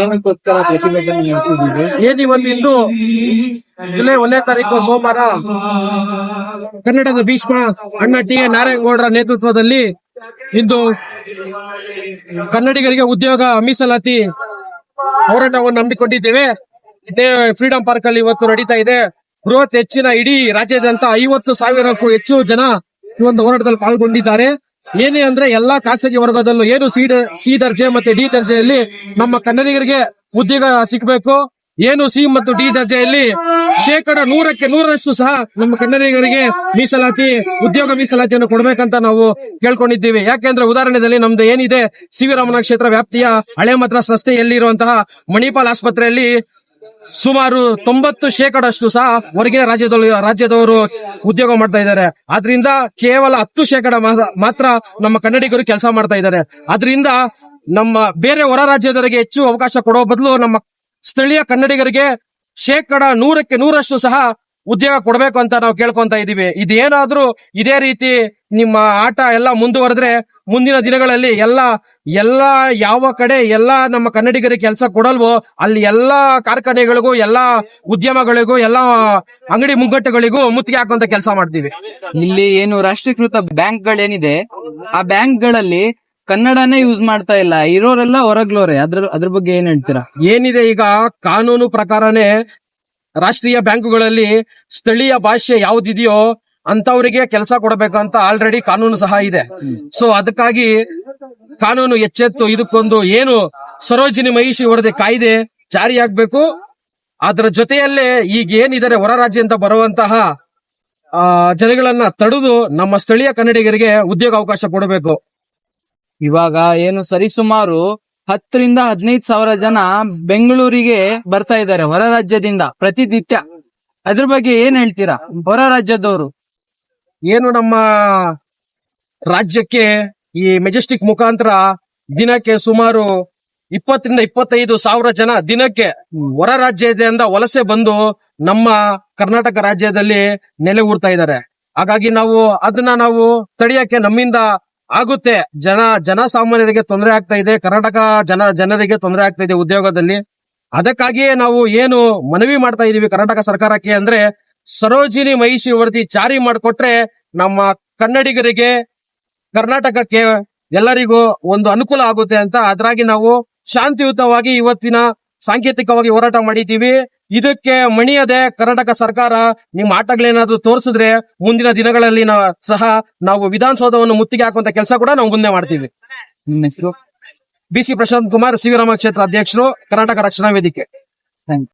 ಏನಕ್ಕೋಸ್ಕರ ಪ್ರತಿಭಟನೆ ಏನ್ ಇವತ್ತು ಇಂದು ಜುಲೈ ಒಂದನೇ ತಾರೀಕು ಸೋಮವಾರ ಕನ್ನಡದ ಭೀಷ್ಮ ಅಣ್ಣ ಟಿ ಎ ನಾರಾಯಣಗೌಡರ ನೇತೃತ್ವದಲ್ಲಿ ಇಂದು ಕನ್ನಡಿಗರಿಗೆ ಉದ್ಯೋಗ ಮೀಸಲಾತಿ ಹೋರಾಟವನ್ನು ನಂಬಿಕೊಂಡಿದ್ದೇವೆ ಇದೇ ಫ್ರೀಡಂ ಪಾರ್ಕ್ ಅಲ್ಲಿ ಇವತ್ತು ನಡೀತಾ ಇದೆ. ಬೃಹತ್ ಹೆಚ್ಚಿನ ಇಡೀ ರಾಜ್ಯಾದ್ಯಂತ ಐವತ್ತು ಸಾವಿರಕ್ಕೂ ಹೆಚ್ಚು ಜನ ಈ ಒಂದು ಹೋರಾಟದಲ್ಲಿ ಪಾಲ್ಗೊಂಡಿದ್ದಾರೆ. ಏನೇ ಅಂದ್ರೆ ಎಲ್ಲಾ ಖಾಸಗಿ ವರ್ಗದಲ್ಲೂ ಏನು ಸಿ ಸಿ ದರ್ಜೆ ಮತ್ತೆ ಡಿ ದರ್ಜೆಯಲ್ಲಿ ನಮ್ಮ ಕನ್ನಡಿಗರಿಗೆ ಉದ್ಯೋಗ ಸಿಗಬೇಕು. ಏನು ಸಿ ಮತ್ತು ಡಿ ದರ್ಜೆಯಲ್ಲಿ ಶೇಕಡ ನೂರಕ್ಕೆ ನೂರರಷ್ಟು ಸಹ ನಮ್ಮ ಕನ್ನಡಿಗರಿಗೆ ಮೀಸಲಾತಿ, ಉದ್ಯೋಗ ಮೀಸಲಾತಿಯನ್ನು ಕೊಡಬೇಕಂತ ನಾವು ಕೇಳ್ಕೊಂಡಿದ್ದೀವಿ. ಯಾಕೆಂದ್ರೆ ಉದಾಹರಣೆಯಲ್ಲಿ ನಮ್ದು ಏನಿದೆ ಸಿ ವಿ ರಾಮನ ಕ್ಷೇತ್ರ ವ್ಯಾಪ್ತಿಯ ಹಳೆ ಮದ್ರಾಸ್ ರಸ್ತೆಯಲ್ಲಿರುವಂತಹ ಮಣಿಪಾಲ್ ಆಸ್ಪತ್ರೆಯಲ್ಲಿ ಸುಮಾರು ತೊಂಬತ್ತು ಶೇಕಡಷ್ಟು ಸಹ ಹೊರಗಿನ ರಾಜ್ಯದಲ್ಲಿ ರಾಜ್ಯದವರು ಉದ್ಯೋಗ ಮಾಡ್ತಾ ಇದ್ದಾರೆ. ಆದ್ರಿಂದ ಕೇವಲ ಹತ್ತು ಶೇಕಡ ಮಾತ್ರ ನಮ್ಮ ಕನ್ನಡಿಗರು ಕೆಲಸ ಮಾಡ್ತಾ ಇದ್ದಾರೆ. ಆದ್ರಿಂದ ನಮ್ಮ ಬೇರೆ ಹೊರ ರಾಜ್ಯದವರಿಗೆ ಹೆಚ್ಚು ಅವಕಾಶ ಕೊಡೋ ಬದಲು ನಮ್ಮ ಸ್ಥಳೀಯ ಕನ್ನಡಿಗರಿಗೆ ಶೇಕಡ ನೂರಕ್ಕೆ ನೂರಷ್ಟು ಸಹ ಉದ್ಯೋಗ ಕೊಡಬೇಕು ಅಂತ ನಾವು ಕೇಳ್ಕೊಂತ ಇದೀವಿ. ಇದೇನಾದ್ರೂ ಇದೇ ರೀತಿ ನಿಮ್ಮ ಆಟ ಎಲ್ಲ ಮುಂದುವರೆದ್ರೆ ಮುಂದಿನ ದಿನಗಳಲ್ಲಿ ಎಲ್ಲ ಎಲ್ಲ ಯಾವ ಕಡೆ ಎಲ್ಲ ನಮ್ಮ ಕನ್ನಡಿಗರಿಗೆ ಕೆಲಸ ಕೊಡಲ್ವೋ ಅಲ್ಲಿ ಎಲ್ಲ ಕಾರ್ಖಾನೆಗಳಿಗೂ ಎಲ್ಲ ಉದ್ಯಮಗಳಿಗೂ ಎಲ್ಲ ಅಂಗಡಿ ಮುಂಗಟ್ಟುಗಳಿಗೂ ಮುತ್ತಿಗೆ ಹಾಕುವಂತ ಕೆಲಸ ಮಾಡ್ತೀವಿ. ಇಲ್ಲಿ ಏನು ರಾಷ್ಟ್ರೀಕೃತ ಬ್ಯಾಂಕ್ ಗಳೇನಿದೆ ಆ ಬ್ಯಾಂಕ್ಗಳಲ್ಲಿ ಕನ್ನಡನೇ ಯೂಸ್ ಮಾಡ್ತಾ ಇಲ್ಲ. ಇರೋರೆಲ್ಲ ಹೊರಗ್ಲೋರೆ ಅದ್ರ ಅದ್ರ ಬಗ್ಗೆ ಏನ್ ಹೇಳ್ತೀರಾ? ಏನಿದೆ ಈಗ ಕಾನೂನು ಪ್ರಕಾರನೇ ರಾಷ್ಟ್ರೀಯ ಬ್ಯಾಂಕುಗಳಲ್ಲಿ ಸ್ಥಳೀಯ ಭಾಷೆ ಯಾವ್ದಿದೆಯೋ ಅಂತವರಿಗೆ ಕೆಲಸ ಕೊಡಬೇಕಂತ ಆಲ್ರೆಡಿ ಕಾನೂನು ಸಹ ಇದೆ. ಸೊ ಅದಕ್ಕಾಗಿ ಕಾನೂನು ಎಚ್ಚೆತ್ತು, ಇದಕ್ಕೊಂದು ಏನು ಸರೋಜಿನಿ ಮಹಿಷಿ ವರದಿ ಕಾಯ್ದೆ ಜಾರಿಯಾಗಬೇಕು ಅದರ ಜೊತೆಯಲ್ಲೇ ಈಗ ಏನಿದ್ದಾರೆ ಹೊರ ರಾಜ್ಯದಿಂದ ಬರುವಂತಹ ಜನಗಳನ್ನ ತಡೆದು ನಮ್ಮ ಸ್ಥಳೀಯ ಕನ್ನಡಿಗರಿಗೆ ಉದ್ಯೋಗ ಅವಕಾಶ ಕೊಡಬೇಕು. ಇವಾಗ ಏನು ಸರಿಸುಮಾರು ಹತ್ತರಿಂದ ಹದಿನೈದು ಸಾವಿರ ಜನ ಬೆಂಗಳೂರಿಗೆ ಬರ್ತಾ ಇದ್ದಾರೆ ಹೊರ ರಾಜ್ಯದಿಂದ ಪ್ರತಿನಿತ್ಯ. ಅದ್ರ ಬಗ್ಗೆ ಏನ್ ಹೇಳ್ತೀರಾ? ಹೊರ ರಾಜ್ಯದವರು. ಏನು ನಮ್ಮ ರಾಜ್ಯಕ್ಕೆ ಈ ಮೆಜೆಸ್ಟಿಕ್ ಮುಖಾಂತರ ದಿನಕ್ಕೆ ಸುಮಾರು ಇಪ್ಪತ್ತರಿಂದ ಇಪ್ಪತ್ತೈದು ಸಾವಿರ ಜನ ದಿನಕ್ಕೆ ಹೊರ ರಾಜ್ಯದಿಂದ ವಲಸೆ ಬಂದು ನಮ್ಮ ಕರ್ನಾಟಕ ರಾಜ್ಯದಲ್ಲಿ ನೆಲೆ ಊರ್ತಾ ಇದ್ದಾರೆ. ಹಾಗಾಗಿ ನಾವು ಅದನ್ನ ನಾವು ತಡೆಯಕ್ಕೆ ನಮ್ಮಿಂದ ಆಗುತ್ತೆ. ಜನ, ಜನಸಾಮಾನ್ಯರಿಗೆ ತೊಂದರೆ ಆಗ್ತಾ ಇದೆ. ಕರ್ನಾಟಕ ಜನ, ಜನರಿಗೆ ತೊಂದರೆ ಆಗ್ತಾ ಇದೆ ಉದ್ಯೋಗದಲ್ಲಿ. ಅದಕ್ಕಾಗಿಯೇ ನಾವು ಏನು ಮನವಿ ಮಾಡ್ತಾ ಇದೀವಿ ಕರ್ನಾಟಕ ಸರ್ಕಾರಕ್ಕೆ ಅಂದ್ರೆ, ಸರೋಜಿನಿ ಮಹಿಷಿ ವರದಿ ಜಾರಿ ಮಾಡಿಕೊಟ್ರೆ ನಮ್ಮ ಕನ್ನಡಿಗರಿಗೆ, ಕರ್ನಾಟಕಕ್ಕೆ ಎಲ್ಲರಿಗೂ ಒಂದು ಅನುಕೂಲ ಆಗುತ್ತೆ ಅಂತ. ಅದ್ರಾಗಿ ನಾವು ಶಾಂತಿಯುತವಾಗಿ ಇವತ್ತಿನ ಸಾಂಕೇತಿಕವಾಗಿ ಹೋರಾಟ ಮಾಡಿದ್ದೀವಿ. ಇದಕ್ಕೆ ಮಣಿಯದೆ ಕರ್ನಾಟಕ ಸರ್ಕಾರ ನಿಮ್ಮ ಆಟಗಳೇನಾದ್ರೂ ತೋರಿಸಿದ್ರೆ ಮುಂದಿನ ದಿನಗಳಲ್ಲಿ ನಾವು ಸಹ ನಾವು ವಿಧಾನಸೌಧವನ್ನು ಮುತ್ತಿಗೆ ಹಾಕುವಂತ ಕೆಲಸ ಕೂಡ ನಾವು ಮುಂದೆ ಮಾಡ್ತೀವಿ. B C BC Prashanth Kumar C V Rama ಕ್ಷೇತ್ರ ಅಧ್ಯಕ್ಷರು ಕರ್ನಾಟಕ ರಕ್ಷಣಾ ವೇದಿಕೆ. ಥ್ಯಾಂಕ್